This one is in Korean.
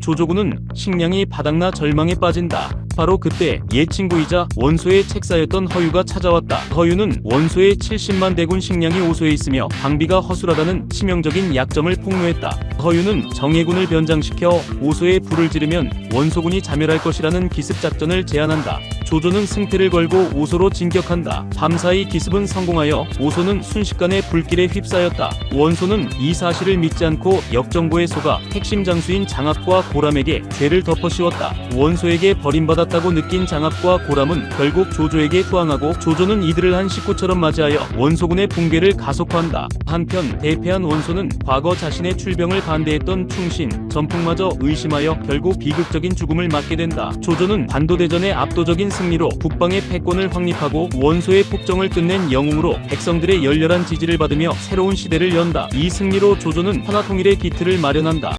조조군은 식량이 바닥나 절망에 빠진다. 바로 그때 옛 친구이자 원소의 책사였던 허유가 찾아왔다. 허유는 원소의 70만 대군 식량이 오소에 있으며 방비가 허술하다는 치명적인 약점을 폭로했다. 허유는 정예군을 변장시켜 오소에 불을 지르면 원소군이 자멸할 것이라는 기습 작전을 제안한다. 조조는 승패를 걸고 오소로 진격한다. 밤사이 기습은 성공하여 오소는 순식간에 불길에 휩싸였다. 원소는 이 사실을 믿지 않고 역정보에 속아 핵심 장수인 장압과 고람에게 죄를 덮어씌웠다. 원소에게 버림받았다고 느낀 장압과 고람은 결국 조조에게 투항하고 조조는 이들을 한 식구처럼 맞이하여 원소군의 붕괴를 가속화한다. 한편 대패한 원소는 과거 자신의 출병을 반대했던 충신, 전풍마저 의심하여 결국 비극적인 죽음을 맞게 된다. 조조는 반도대전의 압도적인 승리로 북방의 패권을 확립하고 원소의 폭정을 끝낸 영웅으로 백성들의 열렬한 지지를 받으며 새로운 시대를 연다. 이 승리로 조조는 하나통일의 기틀을 마련한다.